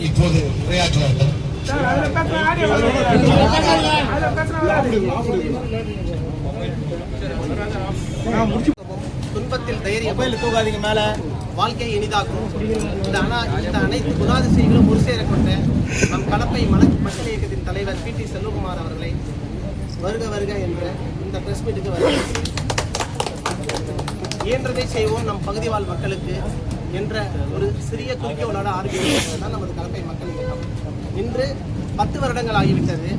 இப்போது உரையாற்றுவார்கள் துன்பத்தில் தைரியம். தூக்காதீங்க மேல. வாழ்க்கையை இனிதாக்கும் இந்த அனா இந்த அனைத்து குணாதிசயங்களும் ஒரு சேர கொண்ட நம் கடப்பை மன மக்கள் இயக்கத்தின் தலைவர் பி டி செல்வகுமார் அவர்களை வருக வருக என்ற இந்த பிரஸ் மீட்டுக்கு வருகிறேன் இயன்றதை செய்வோம் நம் பகுதி வாழ் மக்களுக்கு. என்ற ஒரு சிறிய குறிக்கோளோட ஆரம்பிக்கிறது தான் நமது கலப்பை மக்கள் இயக்கம். இன்று பத்து வருடங்கள் ஆகிவிட்டது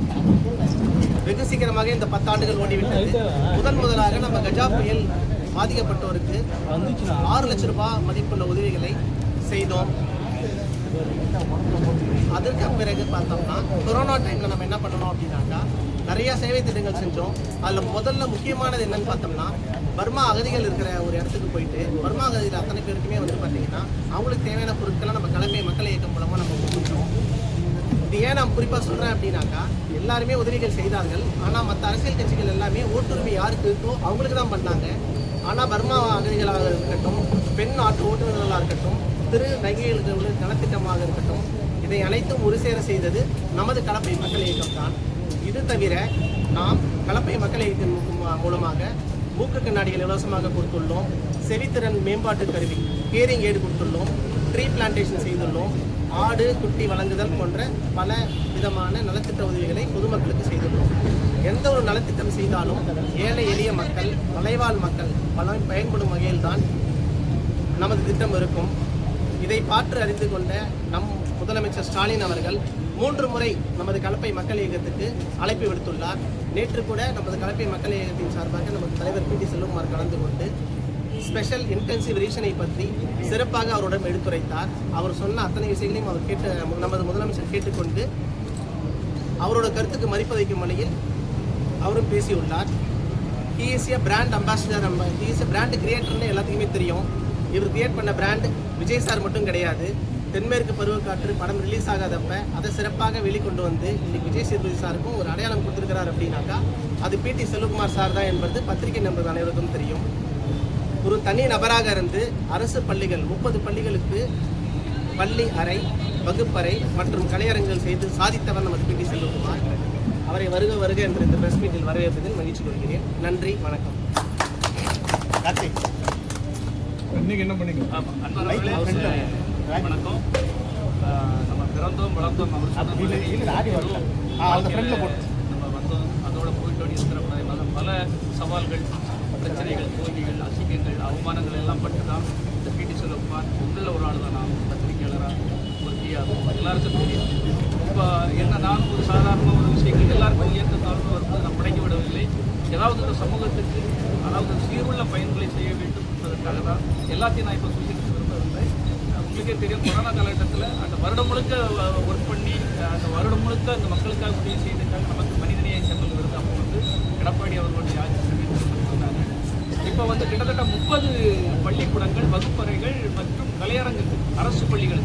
வெகு சீக்கிரமாக இந்த பத்தாண்டுகள் ஓடிவிட்டது. முதன் முதலாக நம்ம கஜா புயல் பாதிக்கப்பட்டோருக்கு ஆறு லட்சம் ரூபாய் மதிப்புள்ள உதவிகளை செய்தோம். அதற்கு பிறகு பார்த்தோம்னா கொரோனா டைம்ல நம்ம என்ன பண்ணணும் அப்படின்னாக்கா நிறைய சேவை திட்டங்கள் செஞ்சோம். அதுல முதல்ல முக்கியமானது என்னன்னு பார்த்தோம்னா பர்மா அகதிகள் இருக்கிற ஒரு இடத்துக்கு போயிட்டு பர்மா அகதிகள் அத்தனை பேருக்குமே வந்து பார்த்தீங்கன்னா அவங்களுக்கு தேவையான பொருட்களை நம்ம கலமை மக்கள் இயக்கம் மூலமாக நம்ம கொடுக்குறோம் இது ஏன் நான் குறிப்பாக சொல்கிறேன் அப்படின்னாக்கா எல்லாருமே உதவிகள் செய்தார்கள். ஆனால் மற்ற அரசியல் கட்சிகள் எல்லாமே ஓட்டுரிமை யாருக்கு இருக்கோ அவங்களுக்கு தான் பண்ணாங்க. ஆனால் பர்மா அகதிகளாக இருக்கட்டும் பெண் ஆட்டு ஓட்டுநர்களாக இருக்கட்டும் திரு நகைகளுக்கு நலத்திட்டமாக இருக்கட்டும் இதை அனைத்தும் ஒரு சேர செய்தது நமது கலப்பை மக்கள் இயக்கம் தான் இது தவிர நாம் கலப்பை மக்கள் இயக்கம் மூலமாக மூக்கு கண்ணாடிகள் இலவசமாக கொடுத்துள்ளோம். செவித்திறன் மேம்பாட்டு கருவி ஹியரிங் ஏடு கொடுத்துள்ளோம். ட்ரீ பிளான்டேஷன் செய்துள்ளோம். ஆடு குட்டி வழங்குதல் போன்ற பல விதமான நலத்திட்ட உதவிகளை பொதுமக்களுக்கு செய்துள்ளோம். எந்த ஒரு நலத்திட்டம் செய்தாலும் ஏழை எளிய மக்கள் மலைவாழ் மக்கள் பலன் பயன்படும் வகையில்தான் நமது திட்டம் இருக்கும். இதை பார்த்து அறிந்து கொண்ட நம் முதலமைச்சர் ஸ்டாலின் அவர்கள் மூன்று முறை நமது கலப்பை மக்கள் இயக்கத்துக்கு அழைப்பு விடுத்துள்ளார். நேற்று கூட நமது கலப்பை மக்கள் இயக்கத்தின் சார்பாக நமது தலைவர் பி டி செல்வகுமார் கலந்து கொண்டு ஸ்பெஷல் இன்டென்சிவ் ரீஷனை பற்றி சிறப்பாக அவருடன் எடுத்துரைத்தார். அவர் சொன்ன அத்தனை விஷயங்களையும் அவர் கேட்டு நமது முதலமைச்சர் கேட்டுக்கொண்டு அவரோட கருத்துக்கு மதிப்பளிக்கும் வகையில் அவரும் பேசியுள்ளார். ஹி இஸ் பிராண்ட் அம்பாசிடர் நம்ம ஹி இஸ் எ பிராண்ட் கிரியேட்டர்னு எல்லாத்துக்குமே தெரியும். இவர் கிரியேட் பண்ண பிராண்ட் விஜய் சார் மட்டும் கிடையாது. தென்மேற்கு பருவக்காற்று படம் ரிலீஸ் ஆகாதப்ப அதை சிறப்பாக வெளிக்கொண்டு வந்து இன்னைக்கு விஜய் சேதுபதி சாருக்கும் ஒரு அடையாளம் கொடுத்துருக்கிறார் அப்படின்னாக்கா அது பிடி செல்வகுமார் சார் தான் என்பது பத்திரிகை நண்பர்கள் அனைவருக்கும் தெரியும். ஒரு தனி நபராக இருந்து அரசு பள்ளிகள் முப்பது பள்ளிகளுக்கு பள்ளி அறை வகுப்பறை மற்றும் கலையரங்குகள் செய்து சாதித்தவர் நமது பி டி செல்வகுமார். அவரை வருக வருக என்று இந்த பிரஸ் மீட்டில் வரவேற்பதில் மகிழ்ச்சி கொள்கிறேன். நன்றி வணக்கம். இன்னைக்கு என்ன பண்ணீங்க? வணக்கம். நம்ம பிறந்தோம் வளர்ந்தோம் அவர் சொன்ன நம்ம வந்தோம். அதோட போயிட்டோம் இருக்கிற பல சவால்கள் பிரச்சனைகள் தோல்விகள் அசிங்கங்கள் அவமானங்கள் எல்லாம் பட்டு தான் இந்த பிடி செல்வகுமார் உங்களில் ஒரு ஆள் தான் நான் பத்திரிகையாளராக ஒரு பிஆர் எல்லாருக்கும் தெரியும். இப்போ என்ன நானும் ஒரு சாதாரண ஒரு விஷயங்கள் எல்லாருக்கும் இயக்க தாழ்வு வரும்போது நான் படைக்க விடவில்லை. ஏதாவது ஒரு சமூகத்துக்கு அதாவது சீருள்ள பயன்களை செய்ய வேண்டும் என்பதற்காக தான் எல்லாத்தையும் நான் இப்போ விரும்பவில்லை உங்களுக்கே தெரியும் கொரோனா காலகட்டத்தில் அந்த வருடம் முழுக்க ஒர்க் பண்ணி அந்த வருடம் முழுக்க அந்த மக்களுக்காக உதவி செய்ததுக்காக நமக்கு மனிதநேய செம்மல் விருது. அப்போ வந்து எடப்பாடி அவர்களுடைய ஆட்சி சமயத்தில் இப்போ வந்து கிட்டத்தட்ட முப்பது பள்ளிக்கூடங்கள் வகுப்பறைகள் மற்றும் கலையரங்குகள் அரசு பள்ளிகள்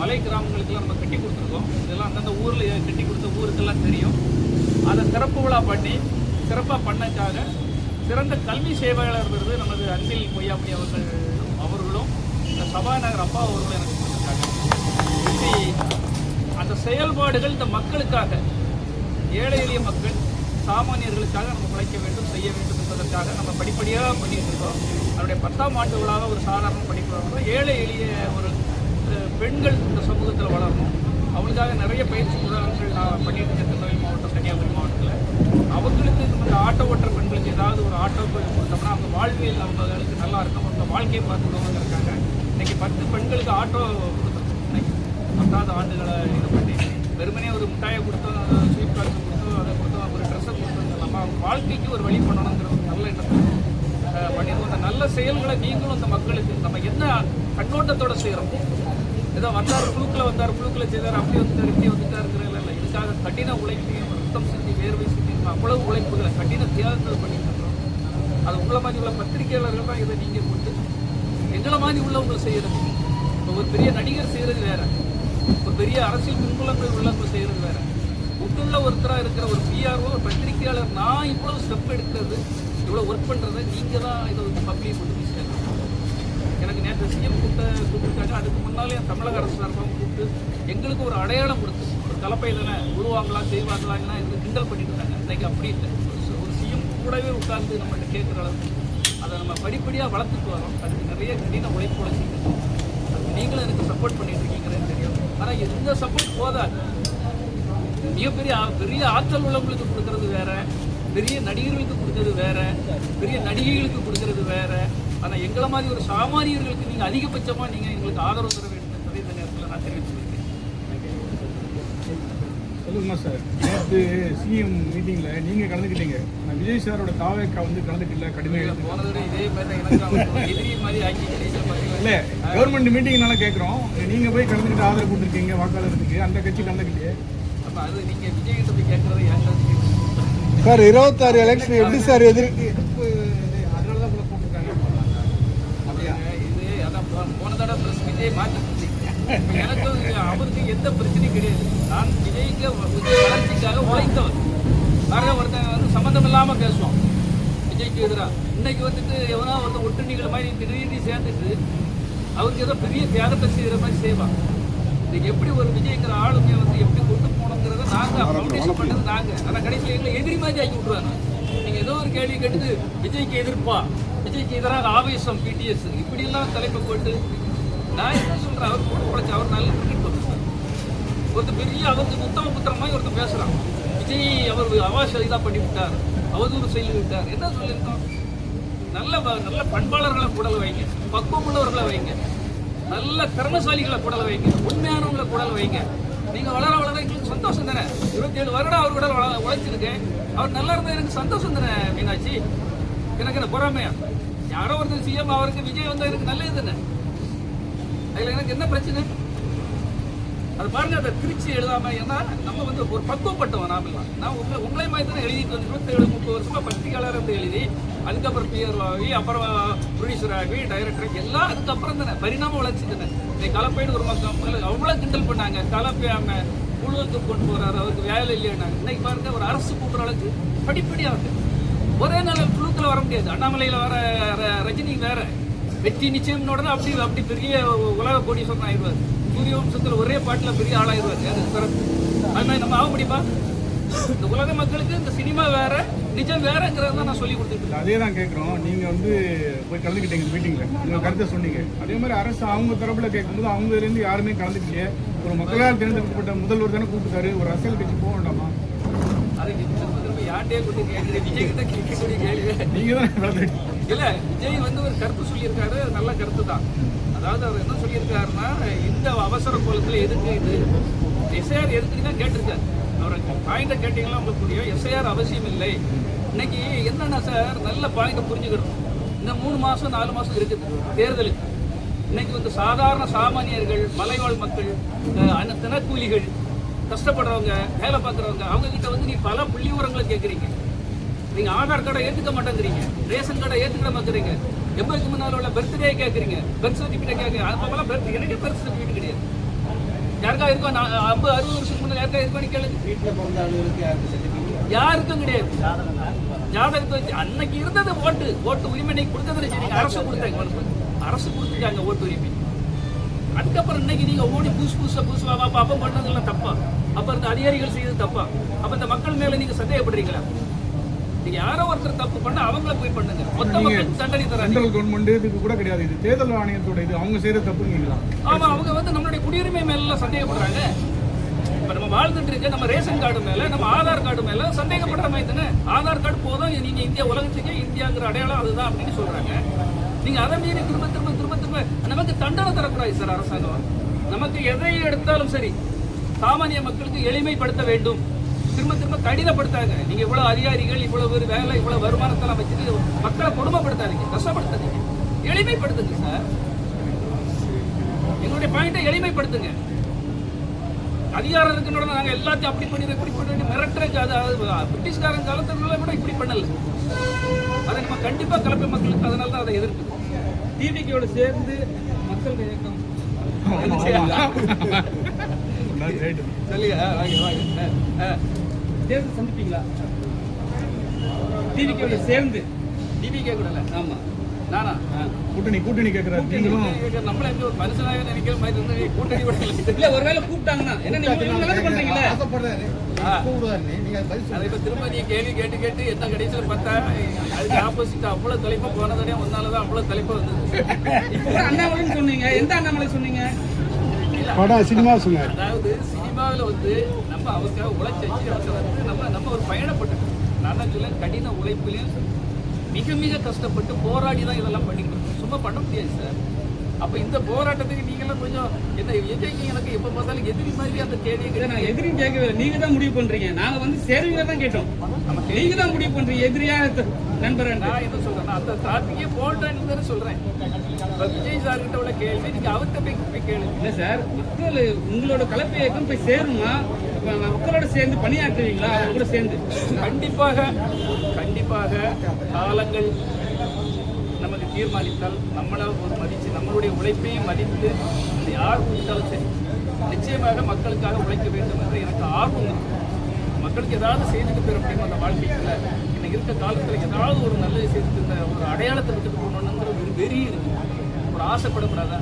மலை கிராமங்களுக்கெல்லாம் நம்ம கட்டி கொடுத்துருக்கோம். இதெல்லாம் அந்தந்த ஊரில் கட்டி கொடுத்த ஊருக்கெல்லாம் தெரியும். அதை திறப்பு விழா பண்ணி சிறப்பாக பண்ணக்காக சிறந்த கல்வி சேவையாளர் விருது நமது அன்பில் பொய்யாமணி அவர்கள் சபாநாயகர் அப்பா அவர்கள் எனக்கு கொடுத்துருக்காங்க. இப்படி அந்த செயல்பாடுகள் இந்த மக்களுக்காக ஏழை எளிய மக்கள் சாமானியர்களுக்காக நம்ம உழைக்க வேண்டும் செய்ய வேண்டும் என்பதற்காக நம்ம படிப்படியாக பண்ணிட்டு இருக்கோம். அதனுடைய பத்தாம் ஆண்டு விழாவை ஒரு சாதாரண படிப்பு ஏழை எளிய ஒரு பெண்கள் இந்த சமூகத்தில் வளரணும். அவங்களுக்காக நிறைய பயிற்சி முகாம்கள் நான் பண்ணிட்டு இருக்கேன். திருநெல்வேலி மாவட்டம் கன்னியாகுமரி மாவட்டத்தில். அவங்களுக்கு இந்த ஆட்டோ ஓட்டுற பெண்களுக்கு ஏதாவது ஒரு ஆட்டோ கொடுத்தோம்னா அவங்க வாழ்வியல் அவங்களுக்கு நல்லா இருக்கும். அவங்க வாழ்க்கையை பார்த்துக்கோங்க இருக்காங்க இன்னைக்கு பத்து பெண்களுக்கு ஆட்டோ கொடுத்துருக்கோம் இன்னைக்கு பத்தாவது ஆண்டுகளை இது பண்ணி வெறுமனே ஒரு மிட்டாயை கொடுத்தோம் ஸ்வீட் கார்டு கொடுத்தோம் அதை கொடுத்தோம் ஒரு ட்ரெஸ்ஸை கொடுத்தோம் நம்ம அவங்க வாழ்க்கைக்கு ஒரு வழி பண்ணணுங்கிற ஒரு நல்ல எண்ணம் அஹ், பண்ணியிருக்கோம் அந்த நல்ல செயல்களை நீங்களும் அந்த மக்களுக்கு நம்ம என்ன கண்ணோட்டத்தோட செய்கிறோம் ஏதோ வந்தார் குழுக்கில் வந்தார் குழுக்கில் செய்தார் அப்படி வந்துட்டார் இப்படி வந்துட்டாருங்கிற இல்லை இதுக்காக கடின உழைப்பையும் ரத்தம் செஞ்சு வேர்வை செஞ்சு அவ்வளவு உழைப்புகளை கடின தியாகங்கள் பண்ணிட்டு இருக்கிறோம். அது உள்ள மாதிரி உள்ள பத்திரிகையாளர்கள் தான் இதை நீங்கள் கொடுத்து எங்களை மாதிரி உள்ளவங்க செய்கிறது. இப்போ ஒரு பெரிய நடிகர் செய்கிறது வேற. ஒரு பெரிய அரசியல் பின்புலங்கள் உள்ளவங்க செய்கிறது வேற. உள்ள ஒருத்தராக இருக்கிற ஒரு பிஆர்ஓ ஒரு பத்திரிகையாளர் நான் இவ்வளவு ஸ்டெப் எடுக்கிறது இவ்வளோ ஒர்க் பண்ணுறதை நீங்கள் தான் இதை வந்து பப்ளிக் கொண்டு போய் சேர்க்கணும். எனக்கு நேற்று சிஎம் கூப்பிட்ட கூப்பிட்டாங்க. அதுக்கு முன்னாலே தமிழக அரசு சார்பாக கூப்பிட்டு எங்களுக்கு ஒரு அடையாளம் கொடுத்து ஒரு கலப்பையில் உருவாங்களா செய்வாங்களாங்கன்னா இது கிண்டல் பண்ணிட்டு இருந்தாங்க. இன்னைக்கு அப்படி இல்லை. ஒரு- ஒரு சிஎம் கூடவே உட்கார்ந்து நம்மகிட்ட கேட்குற அளவுக்கு நம்ம படிப்படியாக வளர்த்துட்டு வரோம். அதுக்கு நிறைய கடின உழைப்பு செய்யணும் அதுக்கு நீங்களும் எனக்கு சப்போர்ட் பண்ணிட்டு இருக்கீங்கன்னு தெரியும். ஆனால் எந்த சப்போர்ட் போதாது. மிகப்பெரிய பெரிய ஆற்றல் உள்ளவங்களுக்கு கொடுக்கறது வேற. பெரிய நடிகர்களுக்கு கொடுக்கறது வேற. பெரிய நடிகைகளுக்கு கொடுக்கறது வேற. ஆனா எங்களை மாதிரி ஒரு சாமானியர்களுக்கு நீங்க அதிகபட்சமா நீங்க எங்களுக்கு ஆதரவு தர சொல்லுங்கம்மா சார். நேற்று சிஎம் மீட்டிங்ல நீங்க கலந்துக்கிட்டீங்க. நான் விஜய் சாரோட தாவேக்கா வந்து கலந்துக்கல கடுமையாக இல்ல கவர்மெண்ட் மீட்டிங்னால கேட்குறோம் நீங்க போய் கலந்துக்கிட்டு ஆதரவு கொடுத்துருக்கீங்க வாக்காளருக்கு அந்த கட்சி கலந்துக்கிட்டு. சார் இருபத்தாறு எலெக்ஷன் எப்படி சார் எதிர் அதனால தான் உங்களை கூப்பிட்டுருக்காங்க. அப்படியா? இது அதான் போன தடவை விஜய் மாற்றி கொடுத்தீங்க. இப்ப எனக்கு அவருக்கு எந்த பிரச்சனையும் கிடையாது. நான் விஜய்க்கு விஜய் வளர்ச்சிக்காக உழைத்தவன் வேற ஒருத்தன் வந்து சம்மந்தம் இல்லாம பேசுவான். விஜய்க்கு எதிராக இன்னைக்கு வந்துட்டு எவனோ ஒருத்தன் ஒட்டுணிகள் மாதிரி திடீர்னு சேர்ந்துட்டு அவருக்கு ஏதோ பெரிய தியாகத்தை செய்கிற மாதிரி செய்வான். இன்னைக்கு எப்படி ஒரு விஜய்ங்கிற ஆளுமையை வந்து எப்படி கொண்டு போகணுங்கிறத நாங்க ஃபவுண்டேஷன் பண்ணது நாங்க. ஆனா கடைசியில் எங்களை எதிரி மாதிரி ஆக்கி விட்டுருவாங்க நீங்க ஏதோ ஒரு கேள்வி கேட்டுட்டு விஜய்க்கு எதிர்ப்பா? விஜய்க்கு எதிராக ஆவேசம் பிடிஎஸ் இப்படி எல்லாம் தலைப்பு போட்டு நான் என்ன சொல்கிறேன் அவர் கூட உழைச்சி அவர் நல்ல கிரிக்கெட் பண்ணுறார் ஒருத்தர் பெரிய அவருக்கு உத்தம புத்திரம் மாதிரி ஒருத்தர் பேசுகிறான் விஜய் அவர் அவாச இதாக பண்ணி விட்டார். அவதூறு செய்து விட்டார். என்ன சொல்லியிருக்கோம்? நல்ல நல்ல பண்பாளர்களை கூடல வைங்க. பக்குவம் உள்ளவர்களை வைங்க. நல்ல திறமசாலிகளை கூடல வைங்க. உண்மையானவங்களை கூடல வைங்க. நீங்கள் வளர வளர எங்களுக்கு சந்தோஷம் தானே? இருபத்தேழு வருடம் அவர் கூட வள- உழைச்சிருக்கேன். அவர் நல்லா இருந்தால் எனக்கு சந்தோஷம் தானே மீனாட்சி? எனக்கு என்ன பொறாமையா? யாரோ ஒருத்தர் சிஎம் அவருக்கு விஜய் வந்தால் எனக்கு நல்லது தானே? அதில் எனக்கு என்ன பிரச்சனை? அது பாருங்க அதை திருச்சி எழுதாம ஏன்னா நம்ம வந்து ஒரு பக்குவப்பட்டவன் நாம எல்லாம். நான் உங்களை உங்களை மாதிரி தானே எழுதிட்டு வந்து இருபத்தேழு முப்பது வருஷமா பத்திரிகையாளர் வந்து எழுதி அதுக்கப்புறம் பிஆர் ஆகி அப்புறம் ப்ரொடியூசர் ஆகி டைரக்டர் எல்லாம் அதுக்கப்புறம் தானே. பரிணாம வளர்ச்சி தானே இன்னைக்கு கலப்பைன்னு ஒரு மக்கள் அவ்வளோ கிண்டல் பண்ணாங்க. கலப்பையாம குழுவுக்கு கொண்டு போறாரு அவருக்கு வேலை இல்லையாங்க இன்னைக்கு பாருங்க ஒரு அரசு கூப்பிட்ற அளவுக்கு படிப்படியாக ஒரே நாள் குழுக்கில் வர முடியாது. அண்ணாமலையில் வர ரஜினி வேற. வெற்றி நிச்சயம் உடனே அப்படி அப்படி பெரிய உலக கோடீஸ்வரன் ஆயிடுவார். சூரிய வம்சத்தில் ஒரே பாட்டில் பெரிய ஆளாயிருவார் அது சிறப்பு. அது நம்ம ஆக முடியுமா இந்த உலக மக்களுக்கு இந்த சினிமா வேற நிஜம் வேறங்கிறத தான் நான் சொல்லி கொடுத்துருக்கேன் அதே தான் கேட்குறோம். நீங்கள் வந்து போய் கலந்துக்கிட்டீங்க மீட்டிங்கில் உங்கள் கருத்தை சொன்னீங்க. அதே மாதிரி அரசு அவங்க தரப்பில் கேட்கும்போது அவங்கலேருந்து யாருமே கலந்துக்கிட்டே ஒரு மக்களால் தேர்ந்தெடுக்கப்பட்ட முதல்வர் தானே கூப்பிட்டாரு. ஒரு அரசியல் கட்சி போக வேண்டாமா? கொண்டு கேட்குறேன் விஜய் கிட்ட கேட்கக்கூடிய கேள்வி நீங்கள் தான் கலந்துக்கிட்டீங்க இல்ல விஜய் வந்து ஒரு கருத்து சொல்லியிருக்காரு நல்ல கருத்து தான் அதாவது அவர் என்ன சொல்லியிருக்காருன்னா இந்த அவசர கோலத்தில் எதுக்கு இது? எஸ்ஐஆர் எதுக்குன்னு தான் கேட்டிருக்காரு. அவர் பாயிண்ட்டை கேட்டீங்கன்னா உங்களுக்கு புரியும். எஸ்ஐஆர் அவசியம் இல்லை. இன்னைக்கு என்னன்னா சார் நல்ல பாயிண்ட்டை புரிஞ்சுக்கணும். இந்த மூணு மாசம் நாலு மாசம் இருக்குது தேர்தலுக்கு. இன்னைக்கு வந்து சாதாரண சாமானியர்கள் மலைவாழ் மக்கள் தினக்கூலிகள் கஷ்டப்படுறவங்க வேலை பார்க்குறவங்க அவங்க கிட்ட வந்து நீ பல புள்ளி விவரங்களை கேட்குறீங்க நீங்க ஆதார் கார்டை ஏத்துக்க மாட்டேங்கிறீங்க ரேஷன் கார்டை ஏத்துக்க மாட்டேங்கிறீங்க எண்பதுக்கு முன்னால உள்ள பர்த்டே கேட்குறீங்க பர்த் சர்டிஃபிகேட் கேட்குறீங்க அப்போலாம் பர்த் எனக்கு பர்த் சர்டிஃபிகேட் கிடையாது யாருக்கா இருக்கோ நான் ஐம்பது அறுபது வருஷத்துக்கு முன்னாடி யாருக்கா இருக்கோ கேளுங்க வீட்டில் பிறந்த ஆளுகளுக்கு யாருக்கு certificate? யாருக்கும் கிடையாது ஜாதகத்தை வச்சு அன்னைக்கு இருந்தது ஓட்டு ஓட்டு உரிமை இன்னைக்கு கொடுத்ததுல சரி அரசு கொடுத்தாங்க. அரசு கொடுத்துட்டாங்க ஓட்டு உரிமை அதுக்கப்புறம் இன்னைக்கு நீங்க ஓடி புதுசு புதுசா புதுசு வா அப்ப பண்ணதெல்லாம் தப்பா அப்ப இந்த அதிகாரிகள் செய்தது தப்பா? அப்ப இந்த மக்கள் மேல நீங்க சந்தேகப்படுறீங்களா? நீங்க யாரோ ஒருத்தர் தப்பு பண்ணா அவங்கள போய் பண்ணுங்க. மொத்த மக்களுக்கு தண்டனை தராங்க சென்ட்ரல் கவர்மெண்ட் இதுக்கு கூட கிடையாது. இது தேர்தல் ஆணையத்தோட இது. அவங்க செய்கிற தப்புங்களா ஆமா அவங்க வந்து நம்மளுடைய குடியுரிமை மேல எல்லாம் சந்தேகப்படுறாங்க. இப்ப நம்ம வாழ்ந்துட்டு இருக்க நம்ம ரேஷன் கார்டு மேல நம்ம ஆதார் கார்டு மேல சந்தேகப்படுற மாதிரி தானே? ஆதார் கார்டு போதும் நீங்க இந்தியா உலகத்துக்கே இந்தியாங்கிற அடையாளம் அதுதான் அப்படின்னு சொல்றாங்க. நீங்க அதை மீறி திரும்ப திரும்ப திரும்ப திரும்ப நமக்கு தண்டனை தரக்கூடாது சார் அரசாங்கம். நமக்கு எதை எடுத்தாலும் சரி. சாமானிய மக்களுக்கு எளிமைப்படுத்த வேண்டும். திரும்ப திரும்ப கடினப்படுத்தாங்க நீங்க இவ்வளவு அதிகாரிகள் இவ்வளவு வேலை இவ்வளவு வருமானத்தெல்லாம் வச்சுட்டு மக்களை கொடுமைப்படுத்தாதீங்க. கஷ்டப்படுத்தாதீங்க. எளிமைப்படுத்துங்க சார். எங்களுடைய பாயிண்டை எளிமைப்படுத்துங்க. அதிகாரம் இருக்குன்னு நாங்க எல்லாத்தையும் அப்படி பண்ணி இப்படி பண்ணி மிரட்டுற அது அது பிரிட்டிஷ்காரன் காலத்துல கூட இப்படி பண்ணல. அதை நம்ம கண்டிப்பா கலப்பை மக்களுக்கு அதனால தான் அதை எதிர்ப்பு டிவிக்கோட சேர்ந்து மக்கள் இயக்கம் சொல்லுங்க வாங்க வாங்க. சந்திப்பீங்களா? டிவிக்கோட சேர்ந்து. டிவிக்கே கூட இல்லை ஆமா. நானா? கூட்டணி கூட்டணி கேட்கிறாரு. நீங்களும். நம்மள எங்க ஒரு மனுஷனாக நினைக்கிற மாதிரி இருந்து கூட்டணி விடல இல்ல. ஒருவேளை கூப்பிட்டாங்கன்னா என்ன நீங்க நல்லது பண்றீங்களே ஆசைப்படுறாரு திரும்ப நீ கேள்வி கேட்டு கேட்டு என்ன கடைசியில் பார்த்தா அதுக்கு ஆப்போசிட் அவ்வளவு தலைப்பா போன தடையா ஒன்னாலதான் அவ்வளவு தலைப்பா வந்தது. கூட அண்ணாமலைன்னு சொன்னீங்க. எந்த அண்ணாமலை சொன்னீங்க? படம் சினிமா சொன்னார். அதாவது சினிமாவில் வந்து நம்ம அவருக்காக உழைச்சி அவருக்கு வந்து நம்ம நம்ம ஒரு பயணப்பட்டு நான் சொல்ல கடின உழைப்புலையும் மிக மிக கஷ்டப்பட்டு போராடி தான் இதெல்லாம் பண்ணிக்கிறோம் சும்மா பண்ண முடியாது சார். அப்போ இந்த போராட்டத்துக்கு நீங்களாம் கொஞ்சம் என்ன எதிரிக்கு எனக்கு எப்போ பார்த்தாலும் எதிரி மாதிரி அந்த நான் கேட்டு எதிரியும் கேட்கவே இல்லை. நீங்க தான் முடிவு பண்றீங்க. நாங்க வந்து சேருவீங்க தான் கேட்டோம். நீங்க தான் முடிவு பண்றீங்க. எதிரியா த- நண்பரா நான் என்ன சொல்றேன்னா அந்த டாபிக்கே போல்டான்னு தானே சொல்றேன். இப்போ விஜய் சார் கிட்ட உள்ள கேள்வி நீங்க அவர்கிட்ட போய் போய் கேளுங்க. இல்ல சார் மக்கள் உங்களோட கலப்பு இயக்கம் போய் சேருமா? மக்களோட சேர்ந்து பணியாற்றுவீங்களா? அவங்க கூட சேர்ந்து. கண்டிப்பாக கண்டிப்பாக காலங்கள் தீர்மானித்தால் நம்மளால் ஒரு மதித்து நம்மளுடைய உழைப்பையும் மதித்து அது யார் கொடுத்தாலும் சரி நிச்சயமாக மக்களுக்காக உழைக்க வேண்டும் என்று எனக்கு ஆர்வம் மக்களுக்கு ஏதாவது செய்துட்டு பெற முடியும் அந்த வாழ்க்கையில் இன்னைக்கு இருக்க காலத்தில் ஏதாவது ஒரு நல்லது செய்துட்டு இந்த ஒரு அடையாளத்தை விட்டுட்டு போகணுங்கிற ஒரு வெறி இருக்கு. ஒரு ஆசைப்படக்கூடாதா?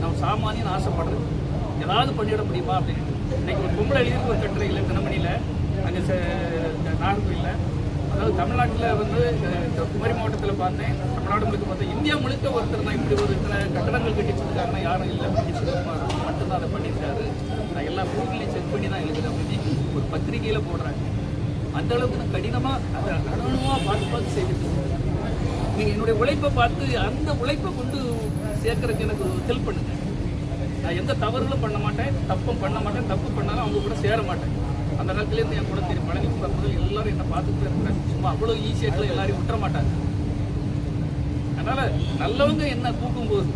நம்ம சாமானியன் ஆசைப்படுறது. ஏதாவது பண்ணிட முடியுமா அப்படின்னு. இன்னைக்கு ஒரு பொம்பளை எழுதியிருக்கு ஒரு கட்டுரை இல்லை தினமணியில் அங்கே நாகர்கோயிலில் அதாவது தமிழ்நாட்டில் வந்து இந்த குமரி மாவட்டத்தில் பார்த்தேன். தமிழ்நாடு முழுக்க பார்த்தேன் இந்தியா முழுக்க ஒருத்தர் தான் இப்படி ஒரு இத்தனை கட்டடங்கள் கட்டி வச்சிருக்காங்கன்னா யாரும் இல்லை. பி சிவகுமார் மட்டும்தான் அதை பண்ணியிருக்காரு. நான் எல்லா கூகுளையும் செக் பண்ணி தான் எழுதுறேன். அப்படின்னு ஒரு பத்திரிகையில் போடுறாங்க. அந்த அளவுக்கு நான் கடினமாக அதை அனுபவமாக பார்த்து பார்த்து செய்து நீங்கள் என்னுடைய உழைப்பை பார்த்து அந்த உழைப்பை கொண்டு சேர்க்கறதுக்கு எனக்கு ஹெல்ப் பண்ணுங்க. நான் எந்த தவறுகளும் பண்ண மாட்டேன். தப்பும் பண்ண மாட்டேன். தப்பு பண்ணாலும் அவங்க கூட சேர மாட்டேன். அந்த காலத்துலேருந்து என் கூட தெரியும் பழனிக்குமார் முதல் எல்லாரும் என்னை பார்த்துட்டு இருக்கிறாங்க. சும்மா அவ்வளோ ஈஸியாக எல்லாரையும் விட்டுற மாட்டாங்க. அதனால நல்லவங்க என்ன கூப்பிடும்போது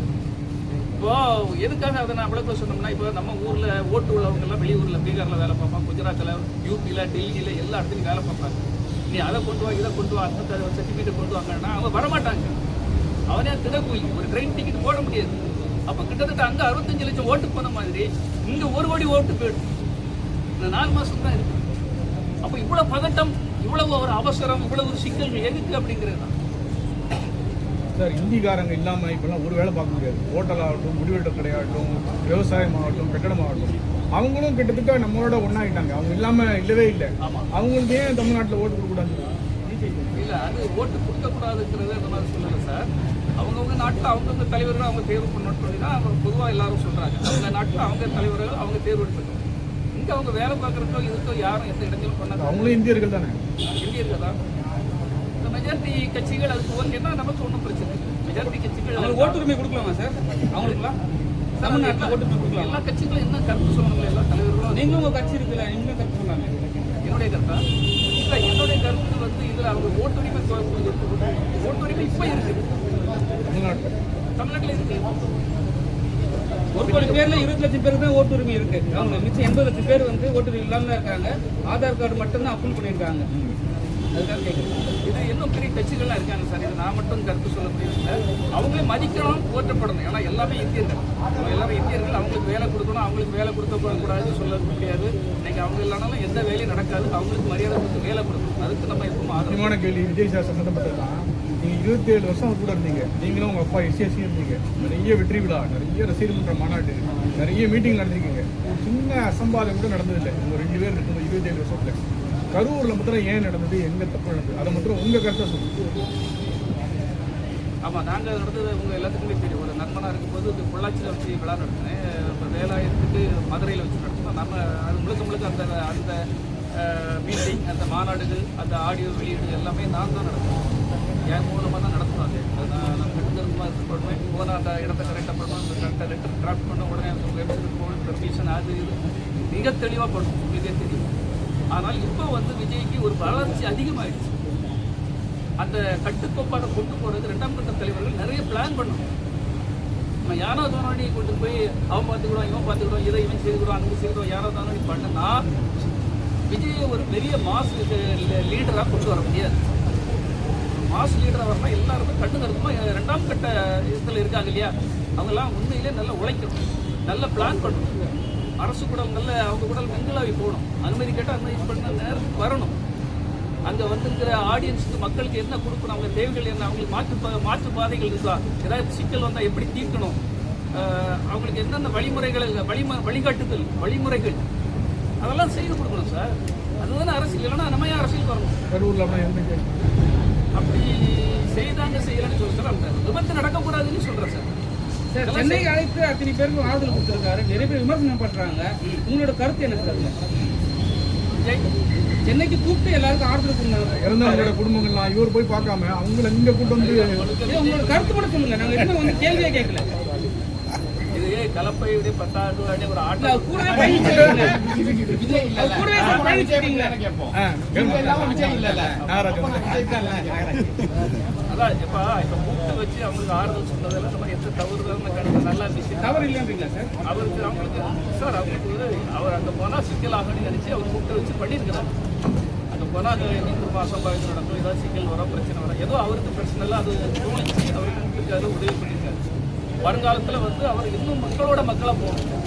இப்போ எதுக்காக அதை நான் அவ்வளோ சொன்னோம்னா இப்போ நம்ம ஊரில் ஓட்டு உள்ளவங்க எல்லாம் வெளியூரில் பீகாரில் வேலை பார்ப்பான் குஜராத்தில் யூபியில் டெல்லியில் எல்லா இடத்துலையும் வேலை பார்ப்பாங்க. நீ அதை கொண்டு வா இதை கொண்டு வா அந்த சர்டிஃபிகேட்டை கொண்டு வாங்கன்னா அவங்க வரமாட்டாங்க. அவனே திடக்கூலி ஒரு ட்ரெயின் டிக்கெட் போட முடியாது. அப்போ கிட்டத்தட்ட அங்கே அறுபத்தஞ்சு லட்சம் ஓட்டு போன மாதிரி இங்கே ஒரு கோடி ஓட்டு போயிடும். இந்த நாலு மாதம் தான் இருக்கு. அப்போ இவ்வளோ பதட்டம் இவ்வளவு ஒரு அவசரம் இவ்வளவு ஒரு சிக்கல்கள் எதுக்கு அப்படிங்கிறது தான். சார் இந்திக்காரங்க இல்லாமல் இப்போல்லாம் ஒரு வேலை பார்க்க முடியாது. ஹோட்டல் ஆகட்டும் முடிவெட்ட கடையாகட்டும் விவசாயம் ஆகட்டும் கட்டடம் ஆகட்டும் அவங்களும் கிட்டத்தட்ட நம்மளோட ஒன்றாயிட்டாங்க அவங்க இல்லாமல் இல்லவே இல்லை. அவங்களுக்கு ஏன் தமிழ்நாட்டில் ஓட்டு கொடுக்கக்கூடாது? இல்ல அது ஓட்டு கொடுக்கக்கூடாதுங்கிறது அந்த மாதிரி சொல்லலை சார். அவங்கவுங்க நாட்டில் அவங்கவுங்க தலைவர்கள் அவங்க தேர்வு பண்ணணும் சொல்லி தான் அவங்க பொதுவாக எல்லாரும் சொல்றாங்க. அவங்க நாட்டில் அவங்க தலைவர்கள் அவங்க தேர்வு இங்கே அவங்க வேலை பார்க்குறக்கோ இதுக்கோ யாரும் எந்த இடத்திலும் பண்ணாங்க அவங்களும் இந்தியர்கள் தானே? இந்தியர்கள் தான். இந்த மெஜாரிட்டி கட்சிகள் அதுக்கு ஓகேன்னா நமக்கு ஒன்றும் பிரச்சனை இல்லை. மெஜாரிட்டி கட்சிகள் அவங்களுக்கு ஓட்டுரிமை கொடுக்கலாமா சார்? அவங்களுக்குலாம்? தமிழ்நாட்டில் ஓட்டுரிமை கொடுக்கலாமா? எல்லா கட்சிகளும் என்ன கருத்து சொல்லணும் எல்லா தலைவர்களும் நீங்களும் உங்க கட்சி இருக்குல்ல நீங்களும் கருத்து சொல்லாமே. என்னுடைய கருத்தா? இல்லை என்னுடைய கருத்து வந்து இதில் அவங்க ஓட்டுரிமை ஓட்டுரிமை இப்போ இருக்குது தமிழ்நாட்டில். தமிழ்நாட்டில் இருக்கு. ஒரு கோடி பேர்ல இருபது லட்சம் பேருக்கு தான் ஓட்டுரிமை இருக்கு. அவங்க மிச்சம் எண்பது லட்சம் பேர் வந்து ஓட்டுரிமை இல்லாமல் இருக்காங்க. ஆதார் கார்டு மட்டும்தான் அப்ரூவ் பண்ணியிருக்காங்க. அதுதான் கேட்குறேன் இது இன்னும் பெரிய கட்சிகள்லாம் இருக்காங்க சார். இது நான் மட்டும் கருத்து சொல்ல முடியல அவங்களே மதிக்கணும் போற்றப்படணும் ஏன்னா எல்லாமே இந்தியர்கள். அவங்க எல்லாமே இந்தியர்கள். அவங்களுக்கு வேலை கொடுக்கணும் அவங்களுக்கு வேலை கொடுக்க கூடாதுன்னு சொல்ல முடியாது இன்னைக்கு அவங்க இல்லைனாலும் எந்த வேலையும் நடக்காது. அவங்களுக்கு மரியாதை கொடுத்து வேலை கொடுக்கணும். அதுக்கு நம்ம எப்பவும் ஆதரவு. கேள்வி விஜய் சார் சம்மந்தப்பட்டதுதான் நீங்கள் இருபத்தி ஏழு வருஷம் கூட இருந்தீங்க. நீங்களும் உங்கள் அப்பா எஸ்சிஎஸ்சி இருந்தீங்க. நிறைய வெற்றி விழா நிறைய ரசிகர் பண்ணுற மாநாடு நிறைய மீட்டிங் நடந்திருக்கீங்க. ஒரு சின்ன அசம்பாதம் கூட நடந்ததில்லை. உங்கள் ரெண்டு பேர் இருக்கும் இருபத்தி ஏழு வருஷத்தில். கரூரில் மாத்திரம் ஏன் நடந்தது? எங்கே தப்பு நடந்தது? அதை மாத்திரம் உங்கள் கருத்தை சொல்லுங்கள் ஆமாம் நாங்கள் நடந்தது உங்கள் எல்லாத்துக்குமே தெரியும். ஒரு நண்பனாக இருக்கும்போது இந்த பொள்ளாச்சியில் வச்சு விழா நடத்தினேன். இப்போ வேலாயத்துக்கு மதுரையில் வச்சு நடத்தினோம். நம்ம அது முழுக்க முழுக்க அந்த அந்த மீட்டிங் அந்த மாநாடுகள் அந்த ஆடியோ வெளியீடு எல்லாமே நான் தான் நடத்துவேன் என் மூலமாக தான் நடத்துவாங்க அது? நான் நான் கட்டுத்தரமாக பண்ணுவேன் போன அந்த இடத்த கரெக்டாக பண்ணுவேன் அந்த கரெக்டாக லெட்டர் டிராஃப்ட் பண்ண உடனே அந்த வெப்சைட் போல் ப்ரொஃபீஷன் அது இது மிக தெளிவாக பண்ணும் இதே தெரியும். ஆனால் இப்போ வந்து விஜய்க்கு ஒரு வளர்ச்சி அதிகமாகிடுச்சு அந்த கட்டுக்கோப்பாடை கொண்டு போகிறது ரெண்டாம் கட்ட தலைவர்கள் நிறைய பிளான் பண்ணணும். நம்ம யாரோ தானோடி கொண்டு போய் அவன் பார்த்துக்கிடும் இவன் பார்த்துக்கிடும் இதை இவன் செய்துக்கிடும் அங்கே செய்துக்கிடும் யாரோ தானோடி பண்ணுனா விஜயை ஒரு பெரிய மாஸ் லீடராக கொண்டு வர முடியாது. மாஸ் லீடராக வரலாம் எல்லாருமே கட்டு கருத்துமா ரெண்டாம் கட்ட இதில் இருக்காங்க இல்லையா? அவங்கெல்லாம் உண்மையிலே நல்லா உழைக்கணும். நல்ல பிளான் பண்ணணும். அரசு கூட நல்ல அவங்க கூட மிங்கிளாகி போகணும். அனுமதி கேட்டால் அனுமதி பண்ண நேரத்துக்கு வரணும். அங்கே வந்திருக்கிற ஆடியன்ஸுக்கு மக்களுக்கு என்ன கொடுக்கணும்? அவங்க தேவைகள் என்ன? அவங்களுக்கு மாற்று பா- மாற்று பாதைகள் இருக்கா? ஏதாவது சிக்கல் வந்தால் எப்படி தீர்க்கணும்? அவங்களுக்கு என்னென்ன வழிமுறைகள் வழிம வழிகாட்டுதல் வழிமுறைகள்? அதெல்லாம் செய்து கொடுக்கணும் சார். அதுதானே அரசியல். இல்லைன்னா நம்ம ஏன் அரசியல் வரணும்? கரூரில் அப்படின்னா அப்படி செய்தாங்க செய்யலன்னு சொல்லி சார் அந்த விபத்து நடக்கக்கூடாதுன்னு சொல்கிறேன் சார். சார் சென்னைக்கு அழைத்து அத்தனை பேருக்கு ஆறுதல் கொடுத்துருக்காரு. நிறைய பேர் விமர்சனம் பண்றாங்க. உங்களோட கருத்து என்ன சார்? சென்னைக்கு கூப்பிட்டு எல்லாருக்கும் ஆறுதல் கொடுங்க. இறந்தவங்களோட குடும்பங்கள்லாம் இவர் போய் பார்க்காம அவங்கள இங்க கூட்டு வந்து உங்களோட கருத்து மட்டும் சொல்லுங்க. நாங்க என்ன வந்து கேள்வியே கேட்கல. கலப்பையுடைய பத்தாவது ஒரு ஆட்டோ நாகராஜன் அதான் இப்ப இப்ப கூப்பிட்டு வச்சு அவங்களுக்கு ஆறுதல் சொன்னதெல்லாம் நம்ம எந்த தவறுதல்னு கணக்கு நல்லா இருந்துச்சு தவறு இல்லைன்றீங்களா சார்? அவருக்கு அவங்களுக்கு சார் அவங்களுக்கு ஒரு அவர் அங்கே போனால் சிக்கலாகணும்னு நினச்சி அவர் கூப்பிட்டு வச்சு பண்ணியிருக்கிறார். அங்கே போனால் அது இந்து நடக்கும். ஏதாவது சிக்கல் வரும் பிரச்சனை வரும். ஏதோ அவருக்கு பிரச்சனை இல்லை அது தோணிச்சு அவர் கூப்பிட்டுருக்காரு உதவி பண்ணியிருக்காரு. வருங்காலத்தில் வந்து அவர் இன்னும் மக்களோட மக்களாக போகணும்.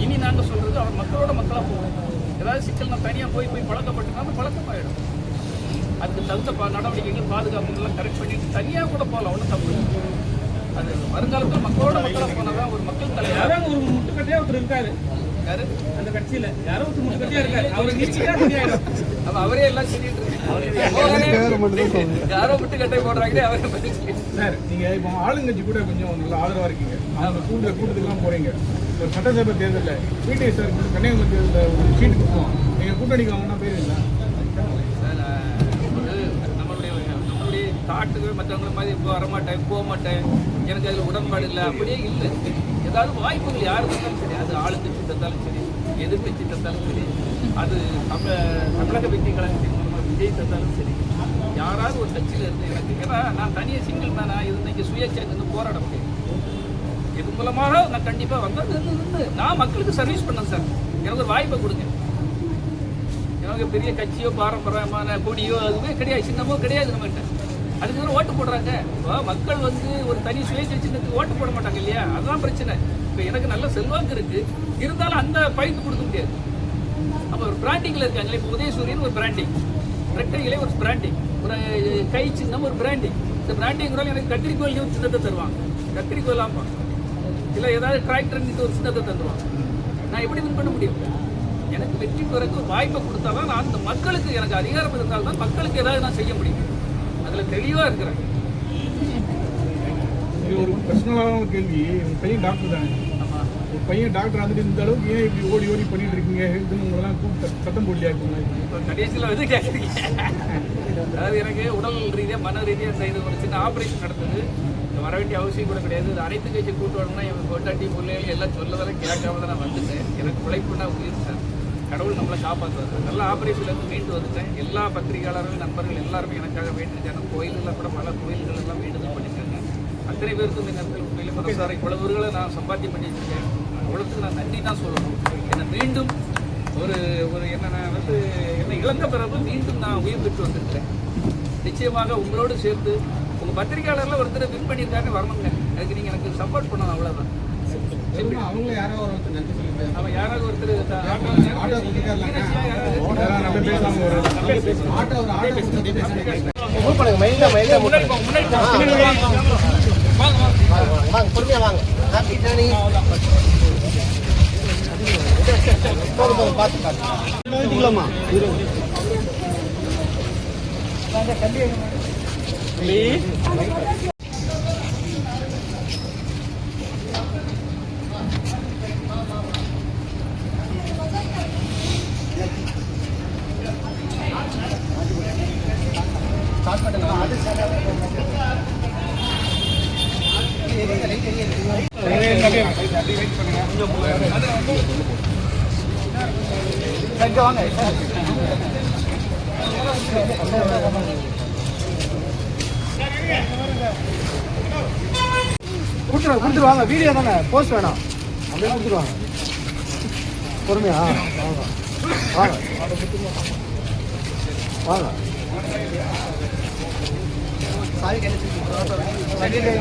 இனி நாங்கள் சொல்கிறது அவர் மக்களோட மக்களாக போகணும். ஏதாவது சிக்கல் நான் தனியாக போய் போய் பழக்கப்பட்டுனா பழக்கமாயிடும். அதுக்கு தகுந்த பா- நடவடிக்கைகள் பாதுகாப்புகள்லாம் கரெக்ட் பண்ணிட்டு தனியாக கூட போகலாம் ஒன்றும் தப்பு அது வருங்காலத்தில் மக்களோட மக்களாக போனால் தான் ஒரு மக்கள் தலைவர் ஒரு முட்டுக்கட்டையாக ஒருத்தர் இருக்காரு. யாரு அந்த கட்சியில யாரோ ஒருத்தர் முட்டுக்கட்டையா இருக்காரு. அவர் நிச்சயம் சரியாயிடும் அப்ப அவரே எல்லாம் சொல்லிட்டு இருக்காரு. யாரோ விட்டு கட்டை போடுறாங்களே அவரே சொல்லிட்டு சார் நீங்க இப்போ ஆளுங்கட்சி கூட கொஞ்சம் நல்லா ஆதரவா இருக்கீங்க. அவங்க கூட்ட கூட்டத்துக்குலாம் போறீங்க. ஒரு சட்டசபை தேர்தலில் பிடிஐ சார் கன்னியாகுமரி தேர்தலில் ஒரு சீட் கொடுப்போம் நீங்க கூட்டணிக்கு வாங்கினா பேர் இல்லை சார், நான் ஒரு நம்மளுடைய நம்மளுடைய தாட்டுக்கு மற்றவங்கள மாதிரி இப்போ வரமாட்டேன் போக மாட்டேன் எனக்கு அதில் உடன்பாடு இல்லை. அப்படியே இல்லை. ஏதாவது வாய்ப்புகள் யார் இருந்தாலும் சரி அது ஆளுங்கட்சி. தந்தாலும் சரி எதிர்கட்சி தந்தாலும் சரி அது தமிழ தமிழக வெற்றி கழகத்தின் மூலமாக விஜய் தந்தாலும் சரி யாராவது ஒரு கட்சியில் இருந்து எனக்கு ஏன்னா நான் தனியாக சிங்கிள் மேனாக இருந்து இங்கே சுயேட்சை இருந்து போராட முடியும் இது மூலமாக நான் கண்டிப்பாக வந்தால் நின்று நின்று நான் மக்களுக்கு சர்வீஸ் பண்ணேன் சார். எனக்கு ஒரு வாய்ப்பை கொடுங்க. எனக்கு பெரிய கட்சியோ பாரம்பரியமான கொடியோ அதுவே கிடையாது சின்னமோ கிடையாது நம்மகிட்ட. அதுக்கு ஓட்டு போடுறாங்க. இப்போ மக்கள் வந்து ஒரு தனி சுயேட்சை சின்னத்துக்கு ஓட்டு போட மாட்டாங்க இல்லையா? அதுதான் பிரச்சனை. இப்போ எனக்கு நல்ல செல்வாக்கு இருக்கு. இருந்தாலும் அந்த பயிர்ந்து கொடுக்க முடியாது. அப்போ ஒரு பிராண்டிங்கில் இருக்காங்களே இப்போ உதயசூரியன் ஒரு பிராண்டிங் ரெட்டைகளே ஒரு பிராண்டிங் ஒரு கை சின்னம் ஒரு பிராண்டிங் இந்த பிராண்டிங் கூட எனக்கு கத்திரிக்கோல் ஒரு சின்னத்தை தருவாங்க. கத்திரிக்கோல் ஆமா இல்லை ஏதாவது டிராக்டர் ஒரு சின்னத்தை தந்துருவாங்க. நான் எப்படி வின் பண்ண முடியும்? எனக்கு வெற்றி பெறக்கு ஒரு வாய்ப்பை கொடுத்தா தான் நான் அந்த மக்களுக்கு எனக்கு அதிகாரம் இருந்தால் தான் மக்களுக்கு ஏதாவது நான் செய்ய முடியும். அதில் தெளிவாக இருக்கிறேன். இது ஒரு பர்சனலான கேள்வி. உங்க பையன் டாக்டர் தானே. ஒரு பையன் டாக்டர் வந்துட்டு இந்த அளவுக்கு ஏன் இப்படி ஓடி ஓடி பண்ணிட்டு இருக்கீங்க? ஹெல்த்னு உங்களெல்லாம் கூப்பிட்டு சத்தம் போடலையா இருக்கீங்களா இப்போ கடைசியில் வந்து கேட்குறீங்க அதாவது எனக்கு உடல் ரீதியாக மன ரீதியாக செய்து ஒரு சின்ன ஆப்ரேஷன் நடந்தது. வர வேண்டிய அவசியம் கூட கிடையாது. இது அனைத்து கட்சி கூட்டு வரணும்னா என் கொண்டாட்டி பிள்ளைகள் எல்லாம் சொல்லதெல்லாம் கேட்காம தான் நான் வந்துட்டேன். எனக்கு உழைப்புனா உயிர் சார். கடவுள் நம்மளை காப்பாற்றுவார் நல்ல ஆப்ரேஷன்லேருந்து மீண்டு வந்துட்டேன். எல்லா பத்திரிகையாளர்கள் நண்பர்கள் எல்லாருமே எனக்காக வேண்டியிருக்காங்க கோயில்களில் கூட பல கோயில்கள் எல்லாம் வேண்டுதல் பண்ணியிருக்காங்க. அத்தனை பேருக்கும் இந்த நேரத்தில் உண்மையிலே மனசார இவ்வளவுகளை நான் சம்பாத்தியம் பண்ணி வச்சிருக்கேன் தான் சொல்லணும். என்னை மீண்டும் ஒரு ஒரு என்ன நான் வந்து என்னை இழந்த பிறகு மீண்டும் நான் உயிர் பெற்று வந்திருக்கிறேன். நிச்சயமாக உங்களோடு சேர்த்து உங்கள் பத்திரிகையாளர்ல ஒருத்தர் வின் பண்ணியிருக்காருன்னு வரணுங்க. அதுக்கு நீங்கள் எனக்கு சப்போர்ட் பண்ணணும் அவ்வளோதான் அவங்கள யாரோ ஒருத்தர் நன்றி அவன் யாராவது ஒருத்தர் பொறுமையா வாங்க. ஹாப்பி ஜர்னி பார்த்து பார்த்து கொடுத்துருவாங்க கொடுத்துருவாங்க வீடியோ தானே? போஸ்ட் வேணாம். அப்படியே கொடுத்துருவாங்க பொறுமையா? வாங்க. வாங்க. வாங்க.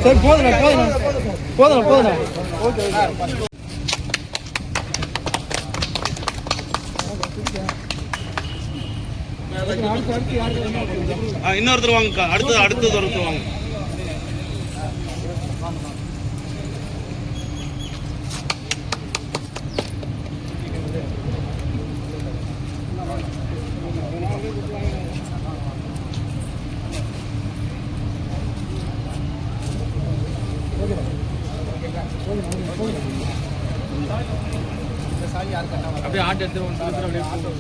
சரி போதுண்ணே போதுண்ணே. போதுண்ணே போதுண்ணே. ஓகே ஓகே இன்னொருத்தர் வாங்கக்கா அடுத்தது அடுத்தது ஒருத்தர் வாங்க. அப்படியே ஆட்டு எடுத்து வந்து அப்படியே ஆட்டோ